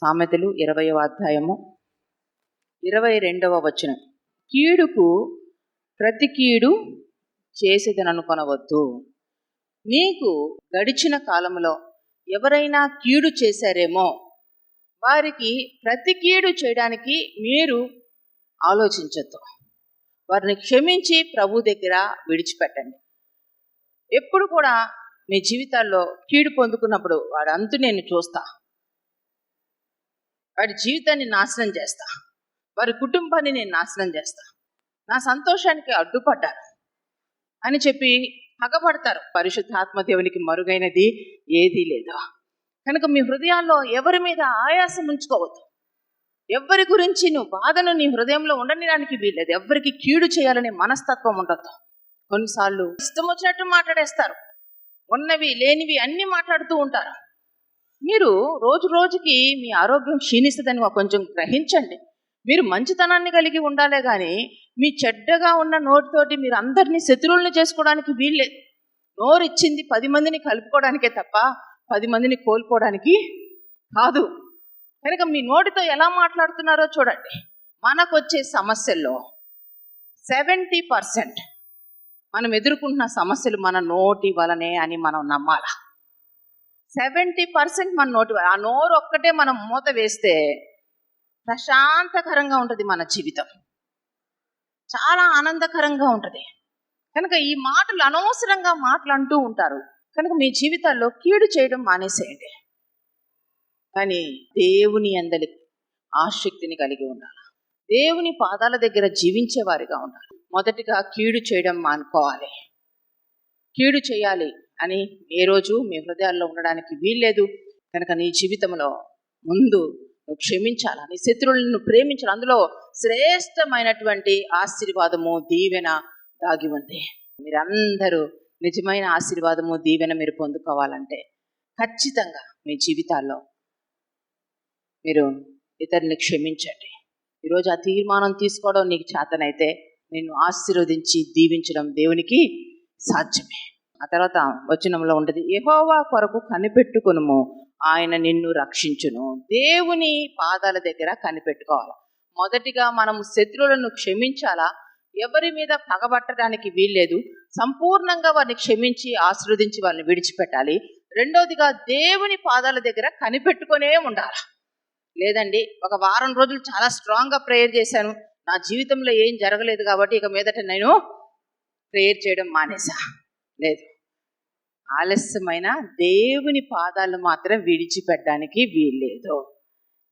సామెతలు ఇరవయవ అధ్యాయము. ఇరవై రెండవ వచనం. కీడుకు ప్రతి కీడు చేసేదననుకొనవద్దు. నీకు గడిచిన కాలంలో ఎవరైనా కీడు చేశారేమో వారికి ప్రతి కీడు చేయడానికి మీరు ఆలోచించద్దు. వారిని క్షమించి ప్రభు దగ్గర విడిచిపెట్టండి. ఎప్పుడు కూడా మీ జీవితాల్లో కీడు పొందుకున్నప్పుడు వాడంతు నేను చూస్తా. వాడి జీవితాన్ని నాశనం చేస్తా. వారి కుటుంబాన్ని నేను నాశనం చేస్తా. నా సంతోషానికి అడ్డుపడ్డారు అని చెప్పి పగబడతారు పరిశుద్ధాత్మ దేవునికి మరుగైనది ఏదీ లేదు. కనుక మీ హృదయాల్లో ఎవరి మీద ఆయాసం ఉంచుకోవద్దు. ఎవరి గురించి నువ్వు బాధను నీ హృదయంలో ఉండడానికి వీల్లేదు. ఎవరికి కీడు చేయాలనే మనస్తత్వం ఉండదు కొన్నిసార్లు ఇష్టం వచ్చినట్టు మాట్లాడేస్తారు. ఉన్నవి లేనివి అన్నీ మాట్లాడుతూ ఉంటారు. మీరు రోజు రోజుకి మీ ఆరోగ్యం క్షీణిస్తుందని కొంచెం గ్రహించండి. మీరు మంచితనాన్ని కలిగి ఉండాలే కానీ మీ చెడ్డగా ఉన్న నోటితోటి మీరు అందరినీ శత్రువుల్ని చేసుకోవడానికి వీల్లేదు. నోరు ఇచ్చింది పది మందిని కలుపుకోవడానికే తప్ప పది మందిని కోల్పోవడానికి కాదు. కనుక మీ నోటితో ఎలా మాట్లాడుతున్నారో చూడండి. మనకు వచ్చే సమస్యల్లో సెవెంటీ పర్సెంట్ మనం ఎదుర్కొంటున్న సమస్యలు మన నోటి వలనే అని మనం నమ్మాలా? సెవెంటీ పర్సెంట్ మన నోటి ఆ నోరు ఒక్కటే మనం మూత వేస్తే ప్రశాంతకరంగా ఉంటుంది మన జీవితం. చాలా ఆనందకరంగా ఉంటుంది. కనుక ఈ మాటలు అనవసరంగా మాటలు అంటూ ఉంటారు. కనుక మీ జీవితాల్లో కీడు చేయడం మానేసేయండి. కానీ దేవుని అందలి ఆసక్తిని కలిగి ఉండాలి. దేవుని పాదాల దగ్గర జీవించే వారిగా ఉండాలి. మొదటిగా కీడు చేయడం మానుకోవాలి. కీడు చేయాలి. అని ఏ రోజు మీ హృదయాల్లో ఉండడానికి వీల్లేదు. కనుక నీ జీవితంలో ముందు నువ్వు క్షమించాలి? నీ శత్రువులను ప్రేమించాలి? అందులో శ్రేష్టమైనటువంటి ఆశీర్వాదము దీవెన దాగి ఉంది. మీరందరూ నిజమైన ఆశీర్వాదము దీవెన మీరు పొందుకోవాలంటే ఖచ్చితంగా మీ జీవితాల్లో మీరు ఇతరుని క్షమించండి. ఈరోజు ఆ తీర్మానం తీసుకోవడం నీకు చేతనైతే నిన్ను ఆశీర్వదించి దీవించడం దేవునికి సాధ్యమే. ఆ తర్వాత వచనంలో ఉంటుంది యహోవా కొరకు కనిపెట్టుకునుము ఆయన నిన్ను రక్షించును. దేవుని పాదాల దగ్గర కనిపెట్టుకోవాలి? మొదటిగా మనం శత్రువులను క్షమించాలా? ఎవరి మీద పగబట్టడానికి వీల్లేదు. సంపూర్ణంగా వారిని క్షమించి ఆశీర్వదించి వారిని విడిచిపెట్టాలి. రెండవదిగా దేవుని పాదాల దగ్గర కనిపెట్టుకునే ఉండాలి? లేదండి ఒక వారం రోజులు చాలా స్ట్రాంగ్గా ప్రేయర్ చేశాను. నా జీవితంలో ఏం జరగలేదు కాబట్టి ఇక మీదట నేను ప్రేయర్ చేయడం మానేసా. లేదు. ఆలస్యమైన దేవుని పాదాలు మాత్రం విడిచిపెట్టడానికి వీల్లేదు.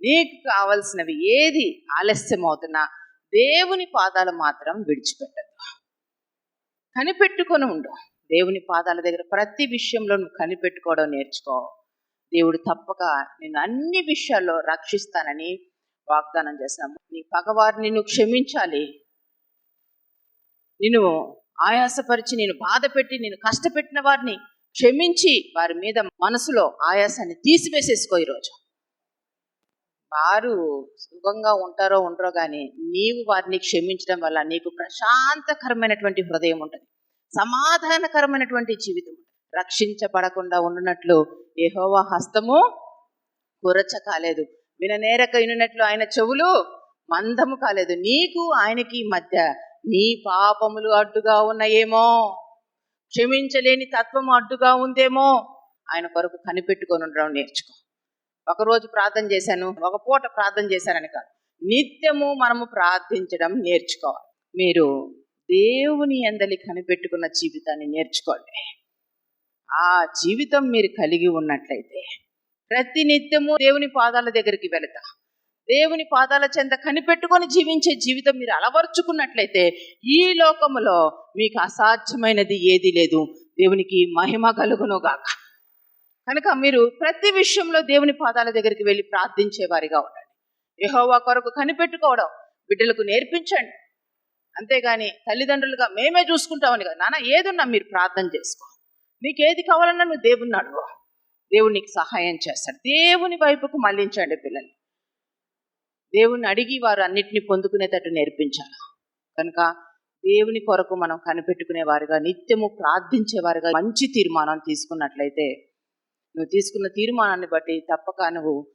నీకు కావలసినవి ఏది ఆలస్యం అవుతున్నా దేవుని పాదాలు మాత్రం విడిచిపెట్టదు కనిపెట్టుకొని ఉండు. దేవుని పాదాల దగ్గర ప్రతి విషయంలో నువ్వు కనిపెట్టుకోవడం నేర్చుకో. దేవుడు తప్పక నేను అన్ని విషయాల్లో రక్షిస్తానని వాగ్దానం చేస్తున్నాము నీ పగవారిని నువ్వు క్షమించాలి. నేను ఆయాసపరిచి నేను బాధ పెట్టి నేను కష్టపెట్టిన వారిని క్షమించి వారి మీద మనసులో ఆయాసాన్ని తీసివేసేసుకో ఈరోజు. వారు సుఖంగా ఉంటారో ఉండరో కానీ నీవు వారిని క్షమించడం వల్ల నీకు ప్రశాంతకరమైనటువంటి హృదయం ఉంటుంది. సమాధానకరమైనటువంటి జీవితం రక్షించబడకుండా ఉండునట్లు యెహోవా హస్తము కురచ కాలేదు. విననేరక వినున్నట్లు ఆయన చెవులు మందము కాలేదు. నీకు ఆయనకి మధ్య నీ పాపములు అడ్డుగా ఉన్నాయేమో. క్షమించలేని తత్వం అడ్డుగా ఉందేమో? ఆయన కొరకు కనిపెట్టుకొని ఉండడం నేర్చుకో. ఒకరోజు ప్రార్థన చేశాను ఒక పూట ప్రార్థన చేశానని కాదు. నిత్యము మనము ప్రార్థించడం నేర్చుకోవాలి. మీరు దేవుని ఎందలి కనిపెట్టుకున్న జీవితాన్ని నేర్చుకోండి. ఆ జీవితం మీరు కలిగి ఉన్నట్లయితే ప్రతి నిత్యము దేవుని పాదాల దగ్గరికి వెళతా. దేవుని పాదాల చెంత కనిపెట్టుకొని జీవించే జీవితం మీరు అలవర్చుకున్నట్లయితే ఈ లోకములో మీకు అసాధ్యమైనది ఏది లేదు. దేవునికి మహిమ కలుగునుగాక. కనుక మీరు ప్రతి విషయంలో దేవుని పాదాల దగ్గరికి వెళ్ళి ప్రార్థించే వారిగా ఉండండి. యహోవా కొరకు కనిపెట్టుకోవడం బిడ్డలకు నేర్పించండి. అంతేగాని తల్లిదండ్రులుగా మేమే చూసుకుంటామని కదా. నాన్న ఏదున్నా మీరు ప్రార్థన చేసుకో. నీకు ఏది కావాలన్నా నువ్వు దేవుణ్ణి అడుగు. దేవుడు నీకు సహాయం చేస్తాడు. దేవుని వైపుకు మళ్ళించండి పిల్లల్ని. దేవుణ్ణి అడిగి వారు అన్నిటిని పొందుకునేటట్టు నేర్పించాలి. కనుక దేవుని కొరకు మనం కనిపెట్టుకునే వారిగా నిత్యము ప్రార్థించేవారుగా మంచి తీర్మానం తీసుకున్నట్లయితే నువ్వు తీసుకున్న తీర్మానాన్ని బట్టి తప్పక నువ్వు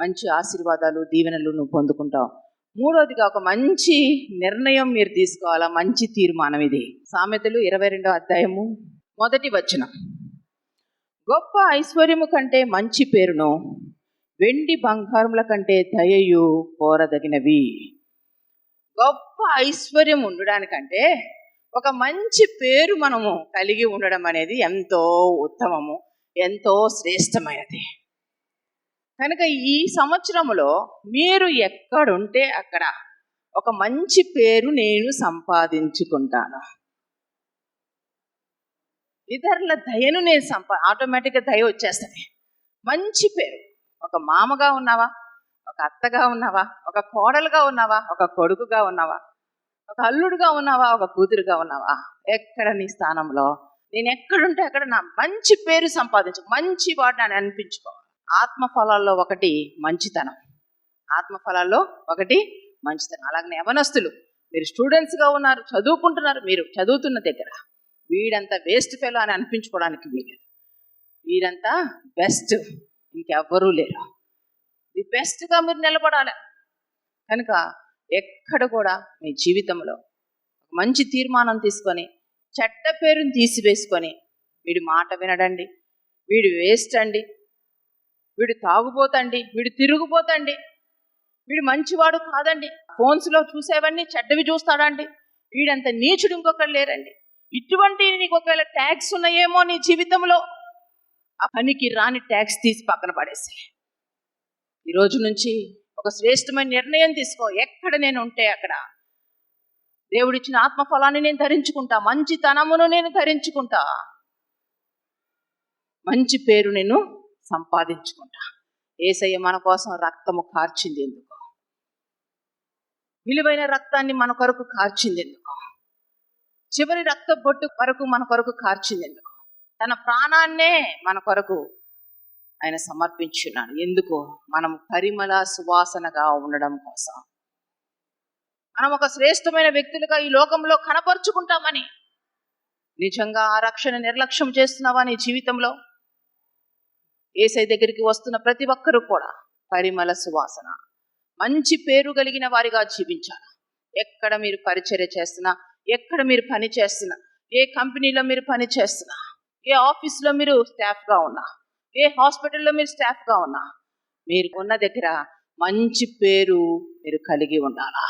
మంచి ఆశీర్వాదాలు దీవెనలు నువ్వు పొందుకుంటావు. మూడోదిగా ఒక మంచి నిర్ణయం మీరు తీసుకోవాలా? మంచి తీర్మానం ఇది. సామెతలు ఇరవై రెండో అధ్యాయము మొదటి వచనం. గొప్ప ఐశ్వర్యము కంటే మంచి పేరును వెండి బంగారముల కంటే దయయు కోరదగినవి. గొప్ప ఐశ్వర్యం ఉండడానికంటే ఒక మంచి పేరు మనము కలిగి ఉండడం అనేది ఎంతో ఉత్తమము ఎంతో శ్రేష్టమైనది. కనుక ఈ సంవత్సరములో మీరు ఎక్కడుంటే అక్కడ ఒక మంచి పేరు నేను సంపాదించుకుంటాను. ఇతరుల దయను నేను సంపా ఆటోమేటిక్గా దయ వచ్చేస్తుంది. మంచి పేరు. ఒక మామగా ఉన్నావా? ఒక అత్తగా ఉన్నావా? ఒక కోడలుగా ఉన్నావా? ఒక కొడుకుగా ఉన్నావా? ఒక అల్లుడుగా ఉన్నావా? ఒక కూతురుగా ఉన్నావా? ఎక్కడ నీ స్థానంలో? నేను ఎక్కడుంటే అక్కడ నా మంచి పేరు సంపాదించు మంచి వాడిని అనిపించుకో. ఆత్మఫలాల్లో ఒకటి మంచితనం. ఆత్మఫలాల్లో ఒకటి మంచితనం. అలాగనే యవనస్తులు మీరు స్టూడెంట్స్గా ఉన్నారు చదువుకుంటున్నారు మీరు చదువుతున్న దగ్గర. వీడంతా వేస్ట్ ఫెలో అని అనిపించుకోవడానికి వీలేదు వీరంతా బెస్ట్ ఇంకెవ్వరూ లేరు. ది బెస్ట్గా మీరు నిలబడాలి. కనుక ఎక్కడ కూడా మీ జీవితంలో మంచి తీర్మానం తీసుకొని చెడ్డ పేరుని తీసివేసుకొని వీడి మాట వినడండి వీడు వేస్ట్ అండి వీడు తాగుపోతండి వీడు తిరుగుపోతండి వీడు మంచివాడు కాదండి. ఫోన్స్లో చూసేవన్నీ చెడ్డవి చూస్తాడండి. వీడంత నీచుడు ఇంకొకరు లేరండి. ఇటువంటి నీకు ఒకవేళ ట్యాక్స్ ఉన్నాయేమో నీ జీవితంలో? ఆ పనికి రాని ట్యాక్స్ తీసి పక్కన పడేసి ఈ రోజు నుంచి ఒక శ్రేష్టమైన నిర్ణయం తీసుకో. ఎక్కడ నేను ఉంటే అక్కడ. దేవుడిచ్చిన ఆత్మఫలాన్ని నేను ధరించుకుంటా. మంచి తనమును నేను ధరించుకుంటా. మంచి పేరు నేను సంపాదించుకుంటా. ఏసయ్య మన కోసం రక్తము కార్చింది ఎందుకు? విలువైన రక్తాన్ని మన కొరకు కార్చింది ఎందుకు? చివరి రక్త బొట్టు వరకు మన కొరకు కార్చింది ఎందుకు? తన ప్రాణాన్నే మన కొరకు ఆయన సమర్పించున్నాడు. ఎందుకు? మనం పరిమళ సువాసనగా ఉండడం కోసం. మనం ఒక శ్రేష్టమైన వ్యక్తులుగా ఈ లోకంలో కనపరుచుకుంటామని నిజంగా ఆ రక్షణ నిర్లక్ష్యం చేస్తున్నావా నీ జీవితంలో? ఏసై దగ్గరికి వస్తున్న ప్రతి ఒక్కరూ కూడా పరిమళ సువాసన మంచి పేరు కలిగిన వారిగా జీవించాలి? ఎక్కడ మీరు పరిచర్య చేస్తున్నా ఎక్కడ మీరు పని చేస్తున్నా ఏ కంపెనీలో మీరు పని చేస్తున్నా ఏ ఆఫీస్లో మీరు స్టాఫ్గా ఉన్నా ఏ హాస్పిటల్లో మీరు స్టాఫ్గా ఉన్నా మీరు ఉన్న దగ్గర మంచి పేరు మీరు కలిగి ఉండాలా?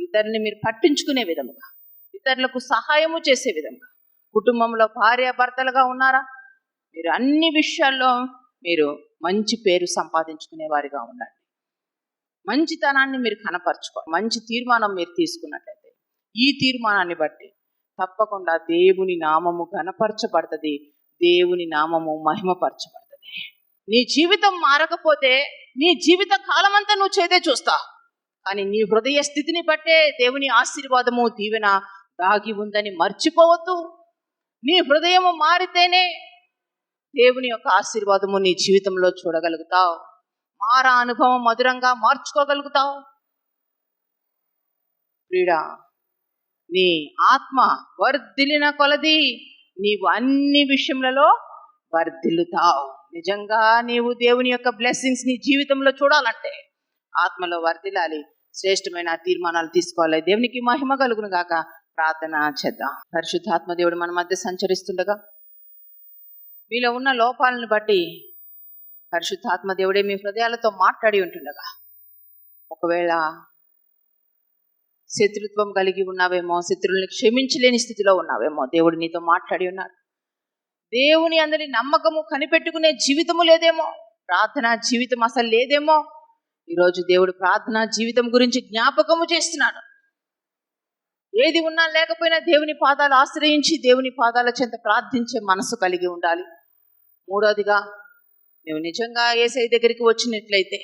ఇతరుని మీరు పట్టించుకునే విధముగా ఇతరులకు సహాయము చేసే విధంగా కుటుంబంలో భార్యాభర్తలుగా ఉన్నారా? మీరు అన్ని విషయాల్లో మీరు మంచి పేరు సంపాదించుకునే వారిగా ఉండండి. మంచితనాన్ని మీరు కనపరచుకో మంచి తీర్మానం మీరు తీసుకున్నట్లయితే ఈ తీర్మానాన్ని బట్టి తప్పకుండా దేవుని నామము ఘనపరచబడుతుంది. దేవుని నామము మహిమపరచబడుతుంది. నీ జీవితం మారకపోతే నీ జీవిత కాలం అంతా నువ్వు చేదే చూస్తా. కానీ నీ హృదయ స్థితిని బట్టే దేవుని ఆశీర్వాదము దీవెన దాగి ఉందని మర్చిపోవద్దు. నీ హృదయము మారితేనే దేవుని యొక్క ఆశీర్వాదము నీ జీవితంలో చూడగలుగుతావు. మారా అనుభవం మధురంగా మార్చుకోగలుగుతావు. క్రీడా నీ ఆత్మ వర్ధిలిన కొలది నీవు అన్ని విషయములలో వర్ధిల్లుతావు. నిజంగా నీవు దేవుని యొక్క బ్లెస్సింగ్స్ నీ జీవితంలో చూడాలంటే ఆత్మలో వర్ధిల్లాలి. శ్రేష్టమైన తీర్మానాలు తీసుకోవాలి. దేవునికి మహిమ కలుగును గాక. ప్రార్థన చేద్దాం. పరిశుద్ధాత్మ దేవుడు మన మధ్య సంచరిస్తుండగా మీలో ఉన్న లోపాలను బట్టి పరిశుద్ధాత్మ దేవుడే మీ హృదయాలతో మాట్లాడి ఉంటుండగా. ఒకవేళ శత్రుత్వం కలిగి ఉన్నావేమో శత్రువుల్ని క్షమించలేని స్థితిలో ఉన్నావేమో దేవుడు నీతో మాట్లాడి ఉన్నాడు. దేవుని అందరి నమ్మకము కనిపెట్టుకునే జీవితము లేదేమో ప్రార్థన జీవితం అసలు లేదేమో. ఈరోజు దేవుడు ప్రార్థన జీవితం గురించి జ్ఞాపకము చేస్తున్నాడు. ఏది ఉన్నా లేకపోయినా దేవుని పాదాలు ఆశ్రయించి దేవుని పాదాల చెంత ప్రార్థించే మనసు కలిగి ఉండాలి. మూడోదిగా నువ్వు నిజంగా ఏసై దగ్గరికి వచ్చినట్లయితే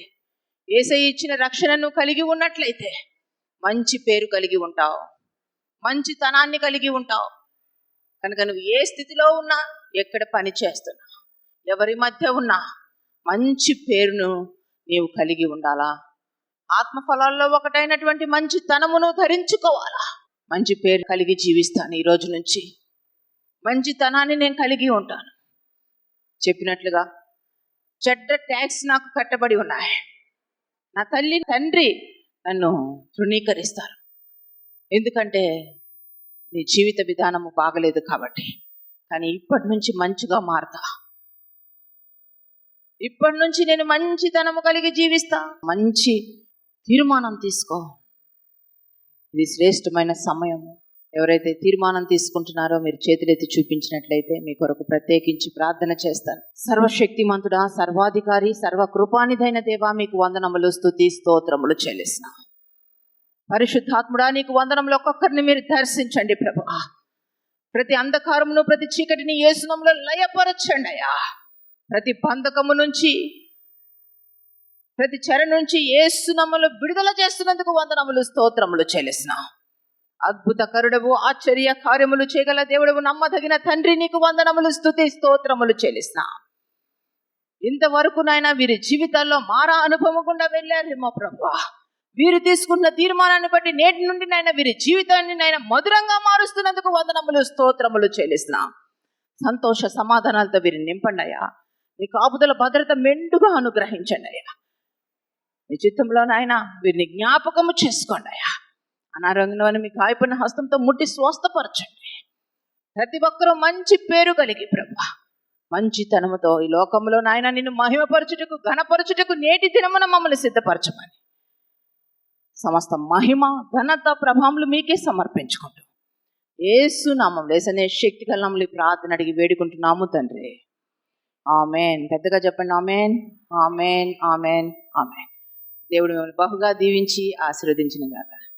ఏసై ఇచ్చిన రక్షణను కలిగి ఉన్నట్లయితే మంచి పేరు కలిగి ఉంటావు. మంచితనాన్ని కలిగి ఉంటావు. కనుక నువ్వు ఏ స్థితిలో ఉన్నా ఎక్కడ పని చేస్తున్నా ఎవరి మధ్య ఉన్నా మంచి పేరును నీవు కలిగి ఉండాలా? ఆత్మఫలాల్లో ఒకటైనటువంటి మంచి తనమును ధరించుకోవాలా? మంచి పేరు కలిగి జీవిస్తాను ఈరోజు నుంచి. మంచి తనాన్ని నేను కలిగి ఉంటాను. చెప్పినట్లుగా చెడ్డ ట్యాక్స్ నాకు కట్టబడి ఉన్నాయి. నా తల్లి తండ్రి నన్ను తృణీకరిస్తారు. ఎందుకంటే నీ జీవిత విధానము బాగలేదు కాబట్టి. కానీ ఇప్పటి నుంచి మంచిగా మారతా. ఇప్పటి నుంచి నేను మంచితనము కలిగి జీవిస్తా. మంచి తీర్మానం తీసుకో. ఇది శ్రేష్టమైన సమయము. ఎవరైతే తీర్మానం తీసుకుంటున్నారో మీరు చేతులెత్తి చూపించినట్లయితే మీ కొరకు ప్రత్యేకించి ప్రార్థన చేస్తాను. సర్వశక్తిమంతుడా సర్వాధికారి సర్వ కృపానిధైన దేవా మీకు వందనములు స్థుతి స్తోత్రములు చెల్లిస్తున్నా పరిశుద్ధాత్ముడా నీకు వందనములు ఒక్కొక్కరిని మీరు దర్శించండి ప్రభు. ప్రతి అంధకారమును ప్రతి చీకటిని ఏసునంలో లయపరచండి అయ్యా. ప్రతి బంధకము నుంచి ప్రతి చెర నుంచి ఏసునమ్మలు విడుదల చేస్తున్నందుకు వందనములు స్తోత్రములు చెల్లిస్తున్నాం అద్భుత కరుడవు ఆశ్చర్య కార్యములు చేయగల దేవుడవు నమ్మదగిన తండ్రి నీకు వందనములు స్తుతి స్తోత్రములు చెల్లిస్తున్నా ఇంతవరకు నాయన వీరి జీవితాల్లో మారా అనుభవకుండా వెళ్ళారేమో ప్రభా వీరు తీసుకున్న తీర్మానాన్ని బట్టి నేటి నుండి నాయన వీరి జీవితాన్ని నాయన మధురంగా మారుస్తున్నందుకు వందనములు స్తోత్రములు చెల్లిస్తున్నాం సంతోష సమాధానాలతో వీరిని నింపండి అయ్యా. మీ కాపుదల భద్రత మెండుగా అనుగ్రహించండి అయ్యా. మీ చిత్తంలో నాయన వీరిని జ్ఞాపకము చేసుకోండి అయ్యా. అనారోగ్యంలోని మీ గాయపడిన హస్తంతో ముట్టి స్వస్థపరచండి. ప్రతి ఒక్కరూ మంచి పేరు కలిగి ప్రభా. మంచితనముతో ఈ లోకంలో నాయన నిన్ను మహిమపరచుటకు ఘనపరచుటకు నేటి దినమున మమ్మల్ని సిద్ధపరచమని. సమస్త మహిమ ఘనత ప్రభావములు మీకే సమర్పించుకుంటూ. ఏసు నామం లేసనే శక్తి కలములు ప్రార్థన అడిగి వేడుకుంటున్నాము తండ్రి. ఆమెన్. పెద్దగా చెప్పండి ఆమెన్. Amen amen amen. దేవుడు మిమ్మల్ని బహుగా దీవించి ఆశీర్వదించిన గాక.